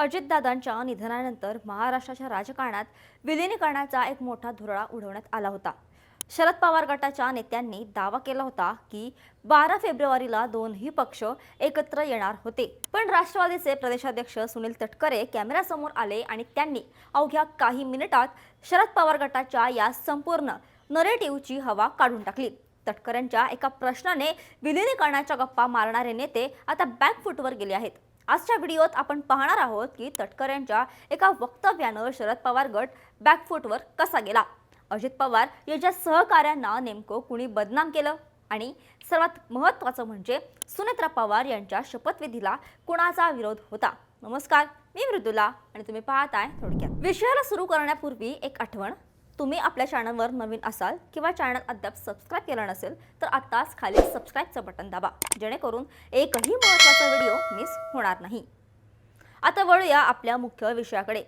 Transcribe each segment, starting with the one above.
अजितदादांच्या निधनानंतर महाराष्ट्राच्या राजकारणात विलिनीकरणाचा एक मोठा धुरळा उडवण्यात आला होता. शरद पवार गटाच्या नेत्यांनी दावा केला होता की बारा फेब्रुवारीला दोन्ही पक्ष एकत्र येणार होते. पण राष्ट्रवादीचे प्रदेशाध्यक्ष सुनील तटकरे कॅमेऱ्यासमोर आले आणि त्यांनी अवघ्या काही मिनिटात शरद पवार गटाच्या या संपूर्ण नरेटिव्हची हवा काढून टाकली. तटकरेंच्या एका प्रश्नाने विलिनीकरणाच्या गप्पा मारणारे नेते आता बॅकफुटवर गेले आहेत. आजच्या व्हिडिओत आपण पाहणार आहोत की तटकऱ्यांच्या एका वक्तव्यानं शरद पवार गट बॅकफुटवर कसा गेला? अजित पवार यांच्या सहकाऱ्यांना नेमकं कुणी बदनाम केलं? आणि सर्वात महत्त्वाचं म्हणजे सुनेत्रा पवार यांच्या शपथविधीला कुणाचा विरोध होता? नमस्कार मी मृदुला आणि तुम्ही पाहताय थोडक्यात. विषयाला सुरू करण्यापूर्वी एक आठवण. तुम्ही आपल्या चॅनलवर नवीन असाल किंवा चॅनल अद्याप सबस्क्राईब केलं नसेल तर आत्ताच खाली सबस्क्राईबचं बटन दाबा जेणेकरून एकही महत्त्वाचा व्हिडिओ मिस होणार नाही. आता वळूया आपल्या मुख्य विषयाकडे.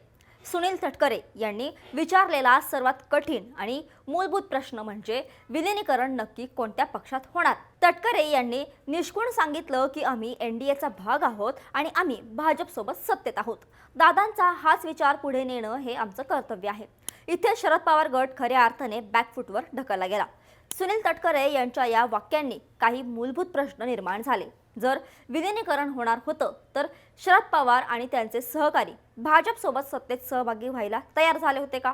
सुनील तटकरे यांनी विचारलेला सर्वात कठीण आणि मूलभूत प्रश्न म्हणजे विलिनीकरण नक्की कोणत्या पक्षात होणार? तटकरे यांनी निष्कुण सांगितलं की आम्ही एन डी एचा भाग आहोत आणि आम्ही भाजपसोबत सत्तेत आहोत. दादांचा हाच विचार पुढे नेणं हे आमचं कर्तव्य आहे. इथे शरद पवार गट खऱ्या अर्थाने बॅकफुटवर ढकलला गेला. सुनील तटकरे यांच्या या वाक्यांनी काही मूलभूत प्रश्न निर्माण झाले. जर विलिनीकरण होणार होतं तर शरद पवार आणि त्यांचे सहकारी भाजपसोबत सत्तेत सहभागी व्हायला तयार झाले होते का?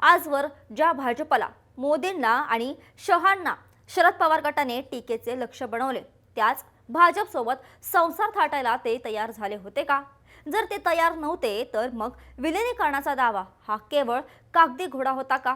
आजवर ज्या भाजपला मोदींना आणि शहांना शरद पवार गटाने टीकेचे लक्ष बनवले त्याच भाजपसोबत संसार थाटायला ते तयार झाले होते का? जर ते तयार नव्हते तर मग विलिनीकरणाचा दावा हा केवळ कागदी घोडा होता का?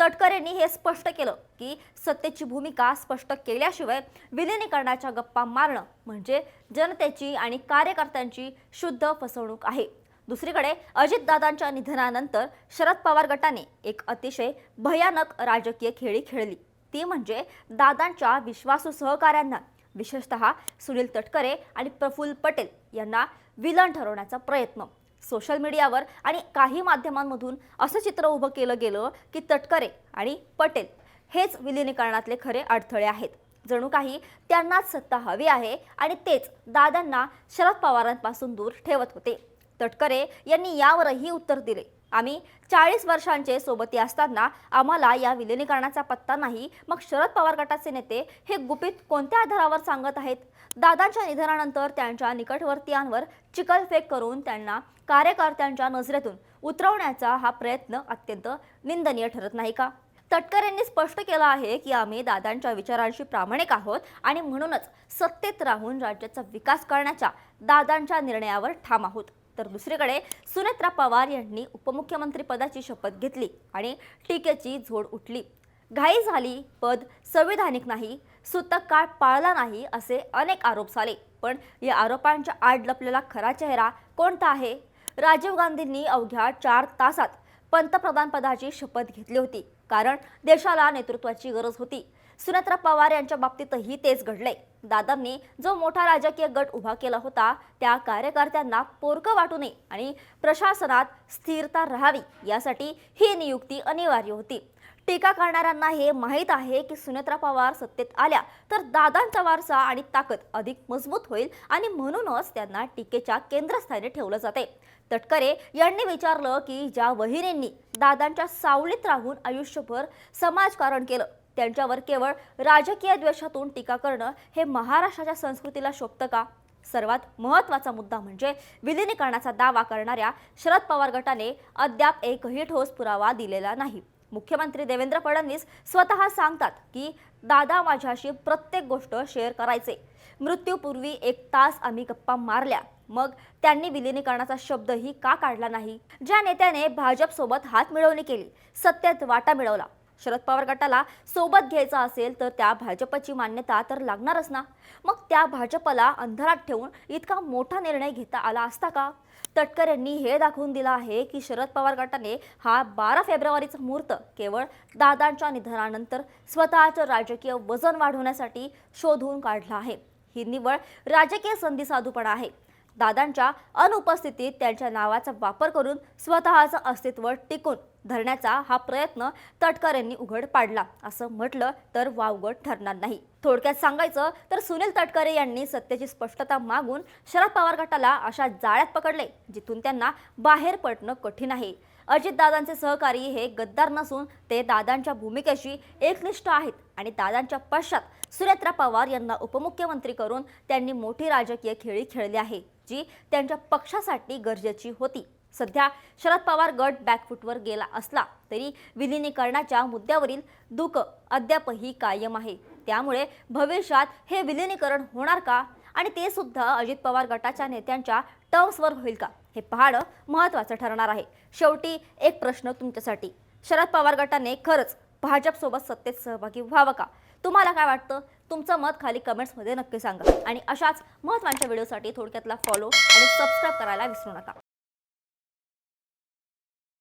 तटकरेंनी हे स्पष्ट केलं की सत्तेची भूमिका स्पष्ट केल्याशिवाय विलिनीकरणाच्या गप्पा मारणं म्हणजे जनतेची आणि कार्यकर्त्यांची शुद्ध फसवणूक आहे. दुसरीकडे अजितदादांच्या निधनानंतर शरद पवार गटाने एक अतिशय भयानक राजकीय खेळी खेळली. ती म्हणजे दादांच्या विश्वासू सहकाऱ्यांना विशेषतः सुनील तटकरे आणि प्रफुल्ल पटेल यांना विलन ठरवण्याचा प्रयत्न. सोशल मीडियावर आणि काही माध्यमांमधून असं चित्र उभं केलं गेलं की तटकरे आणि पटेल हेच विलिनीकरणातले खरे अडथळे आहेत. जणू काही त्यांनाच सत्ता हवी आहे आणि तेच दादांना शरद पवारांपासून दूर ठेवत होते. तटकरे यांनी यावरही उत्तर दिले. आम्ही चाळीस वर्षांचे सोबती असताना आम्हाला या विलिनीकरणाचा पत्ता नाही. मग शरद पवार गटाचे नेते हे गुपित कोणत्या आधारावर सांगत आहेत? दादांच्या निधनानंतर त्यांच्या निकटवर्तीयांवर चिकलफेक करून त्यांना कार्यकर्त्यांच्या नजरेतून उतरवण्याचा हा प्रयत्न अत्यंत निंदनीय ठरत नाही का? तटकर यांनी स्पष्ट केलं आहे की आम्ही दादांच्या विचारांशी प्रामाणिक आहोत आणि म्हणूनच सत्तेत राहून राज्याचा विकास करण्याच्या दादांच्या निर्णयावर ठाम आहोत. तर दुसरीकडे सुनेत्रा पवार यांनी उपमुख्यमंत्री पदाची शपथ घेतली आणि टीकेची झोड उठली. घाई झाली पद संविधानिक नाही सूतक काळ पाळला नाही असे अनेक आरोप झाले. पण या आरोपांच्या आड लपलेला खरा चेहरा कोणता आहे? राजीव गांधींनी अवघ्या चार तासात पंतप्रधानपदाची शपथ घेतली होती. कारण देशाला नेतृत्वाची गरज होती. सुनेत्रा पवार यांच्या बाबतीतही तेच घडले. दादांनी जो मोठा राजकीय गट उभा केला होता त्या कार्यकर्त्यांना पोरकं वाटू नये आणि प्रशासनात स्थिरता राहावी यासाठी ही नियुक्ती अनिवार्य होती. टीका करणाऱ्यांना हे माहीत आहे की सुनेत्रा पवार सत्तेत आल्या तर दादांचा वारसा आणि ताकद अधिक मजबूत होईल आणि म्हणूनच त्यांना टीकेच्या केंद्रस्थानी ठेवलं जाते. तटकरे यांनी विचारलं की ज्या वहिनींनी दादांच्या सावलीत राहून आयुष्यभर समाजकारण केलं त्यांच्यावर केवळ राजकीय द्वेषातून टीका करणं हे महाराष्ट्राच्या संस्कृतीला शोभतं का? सर्वात महत्त्वाचा मुद्दा म्हणजे विलिनीकरणाचा दावा करणाऱ्या शरद पवार गटाने अद्याप एकही ठोस पुरावा दिलेला नाही. मुख्यमंत्री देवेंद्र फडणवीस स्वतः सांगतात की दादा माझ्याशी प्रत्येक गोष्ट शेअर करायचे. मृत्यूपूर्वी एक तास आम्ही गप्पा मारल्या. मग त्यांनी विलिनीकरणाचा शब्दही का काढला नाही? ज्या नेत्याने भाजपसोबत हात मिळवणी केली सत्तेत वाटा मिळवला. शरद पवार गटाला सोबत घ्यायचा असेल तर त्या भाजपची मान्यता तर लागणारच ना. मग त्या भाजपला अंधारात ठेवून इतका मोठा निर्णय घेता आला असता का? तटकर यांनी हे दाखवून दिलं आहे की शरद पवार गटाने हा बारा फेब्रुवारीचा मुहूर्त केवळ दादांच्या निधनानंतर स्वतःचं राजकीय वजन वाढवण्यासाठी शोधून काढला आहे. ही निवड राजकीय संधी साधूपणा आहे. दादांच्या अनुपस्थितीत त्यांच्या नावाचा वापर करून स्वतःचं अस्तित्व टिकून धरण्याचा हा प्रयत्न तटकर यांनी उघड पाडला. असं म्हटलं तर वावगड ठरणार नाही. थोडक्यात सांगायचं तर सुनील तटकरे यांनी सत्तेची स्पष्टता मागून शरद पवार गटाला अशा जाळ्यात पकडले जिथून त्यांना बाहेर पडणं कठीण आहे. अजितदादांचे सहकारी हे गद्दार नसून ते दादांच्या भूमिकेशी एकनिष्ठ आहेत आणि दादांच्या पश्चात सुरेत्रा पवार यांना उपमुख्यमंत्री करून त्यांनी मोठी राजकीय खेळी खेळली आहे. जी त्यांच्या पक्षासाठी गरजेची होती. सध्या शरद पवार गट बॅकफूटवर गेला असला तरी विलिनीकरणाच्या मुद्द्यावरील दुःख अद्यापही कायम आहे. त्यामुळे भविष्यात हे विलिनीकरण होणार का? आणि ते सुद्धा अजित पवार गटाच्या नेत्यांच्या टर्म्सवर होईल का? हे पाहणं महत्त्वाचं ठरणार आहे. शेवटी एक प्रश्न तुमच्यासाठी. शरद पवार गटाने खरंच भाजपसोबत सत्तेत सहभागी व्हावं का? तुम्हाला काय वाटतं? तुमचं मत खाली कमेंट्समध्ये नक्की सांगा. आणि अशाच महत्त्वाच्या व्हिडिओसाठी थोडक्यातला फॉलो आणि सबस्क्राईब करायला विसरू नका.